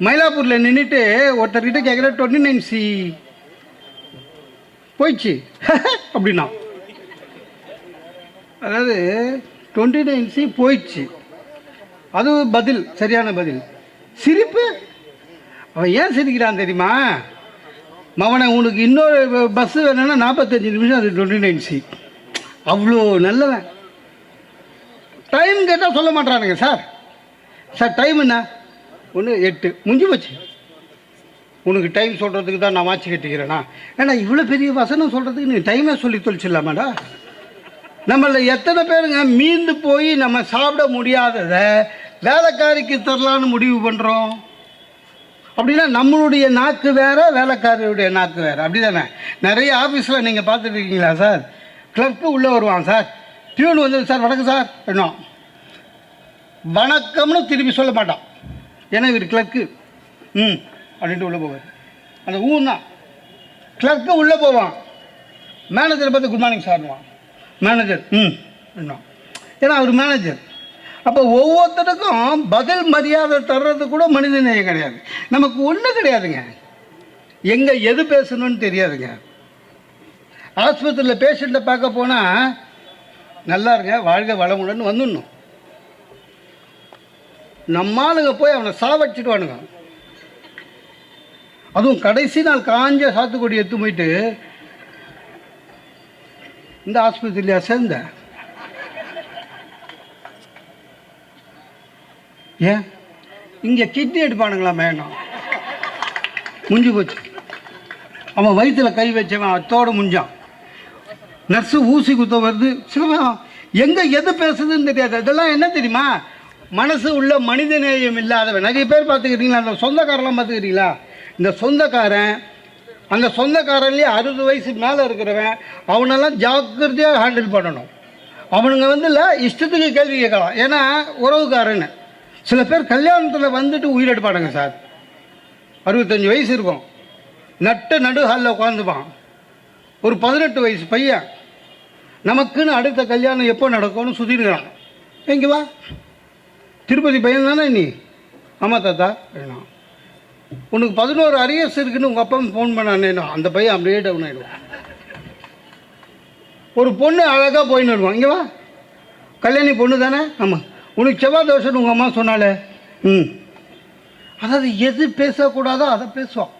மயிலாப்பூரில் நின்றுட்டு ஒருத்தர்கிட்ட கேட்குற டுவெண்ட்டி நைன் சி போயிடுச்சு. அப்படின்னா. அதாவது டுவெண்ட்டி நைன் சி போயிடுச்சு. அது பதில் சரியான பதில். சிரிப்பு? அவன் ஏன் சிரிக்கிறான் தெரியுமா? மவனை உனக்கு இன்னொரு பஸ்ஸு வேணும்னா நாற்பத்தஞ்சு நிமிஷம் அது டுவெண்ட்டி நைன் சி அவ்வளோ நல்லவன். டைம் கேட்டால் சொல்ல மாட்டானுங்க சார் சார் டைம் என்ன? ஒன்று எட்டு. முடிஞ்சு போச்சு. உனக்கு டைம் சொல்கிறதுக்கு தான் நான் வாட்சி கட்டிக்கிறேனா? ஏன்னா இவ்வளோ பெரிய வசனம் சொல்கிறதுக்கு நீ டைமே சொல்லி தொழிச்சிடலாமாடா நம்மள எத்தனை பேருங்க மீந்து போய் நம்ம சாப்பிட முடியாததை வேலைக்காரிக்கு தரலான்னு முடிவு பண்ணுறோம் அப்படின்னா நம்மளுடைய நாக்கு வேறு வேலைக்காரருடைய நாக்கு வேறு. அப்படி தானே நிறைய ஆஃபீஸில் நீங்கள் பார்த்துட்ருக்கீங்களா சார்? கிளர்க்கு உள்ளே வருவான் சார். டியூன் வந்தது சார் வணக்கம் சார். என்ன? வணக்கம்னு திருப்பி சொல்ல மாட்டான். ஏன்னா இவர் கிளர்க்கு ம் அப்படின்ட்டு உள்ளே போவார். அந்த ஊன் தான். கிளர்க்கு உள்ளே போவான். மேனேஜரை பார்த்து குட் மார்னிங் சார்னுவான் மேனேஜர் ம் ஏன்னா அவர் மேனேஜர் அப்போ ஒவ்வொருத்தருக்கும் பதில் மரியாதை தர்றது கூட மனித நேயம் கிடையாது. நமக்கு ஒன்றும் கிடையாதுங்க. எங்கே எது பேசணும்னு தெரியாதுங்க. ஆஸ்பத்திரியில் பேஷண்ட்டை பார்க்க போனால் நல்லா இருங்க வாழ்க வளமுடன் வந்துடணும். நம்மாளுங்க போய் அவனை சாவடிச்சிடுவானுங்க. அதுவும் கடைசி நாள் காஞ்ச சாத்துக்குடி எடுத்து போயிட்டு இந்த ஆஸ்பத்திரியா சேர்ந்த? ஏன்? இங்கே கிட்னி எடுப்பானுங்களா மேடம்? முஞ்சு போச்சு. அவன் வயிற்றுல கை வச்சவன் அத்தோடு முஞ்சான். நர்ஸு ஊசி குத்த வருது. சிவம் எங்கே எது பேசுதுன்னு தெரியாது இதெல்லாம் என்ன தெரியுமா? மனசு உள்ள மனித நேயம் இல்லாதவன். நிறைய பேர் பார்த்துக்கிட்டீங்களா? அந்த சொந்தக்காரெல்லாம் பார்த்துக்கிட்டீங்களா? இந்த சொந்தக்காரன் அந்த சொந்தக்காரன்லேயே அறுபது வயசு மேலே இருக்கிறவன் அவனெல்லாம் ஜாக்கிரதையாக ஹேண்டில் பண்ணணும். அவனுங்க வந்து இல்லை இஷ்டத்துக்கு கேள்வி கேட்கலாம். ஏன்னா உறவுக்காரன்னு சில பேர் கல்யாணத்தில் வந்துட்டு உயிரெடுப்பானுங்க சார். அறுபத்தஞ்சு வயசு இருக்கும். நட்டு நடு ஹாலில் உட்காந்துப்பான் ஒரு பதினெட்டு வயசு பையன். நமக்குன்னு அடுத்த கல்யாணம் எப்போ நடக்கும்னு சுற்றிருக்கிறான் எங்கே வா. திருப்பதி பையன் தானே நீ? ஆமாம் தாத்தா. அப்படின்னா உனக்கு பதினோரு அரியர்ஸ் இருக்குன்னு உங்கள் அப்பா ஃபோன் பண்ணானேனா அந்த பையன் அப்படியே டவுன் ஆகிடுவான் ஒரு பொண்ணு அழகாக போயின்னு வருவான். இங்கே வா. கல்யாணி பொண்ணு தானே? ஆமாம் உனக்கு செவ்வாய் தோஷம்னு உங்கள் அம்மா சொன்னாலே ம். அதாவது எது பேசக்கூடாதோ அதை பேசுவான்.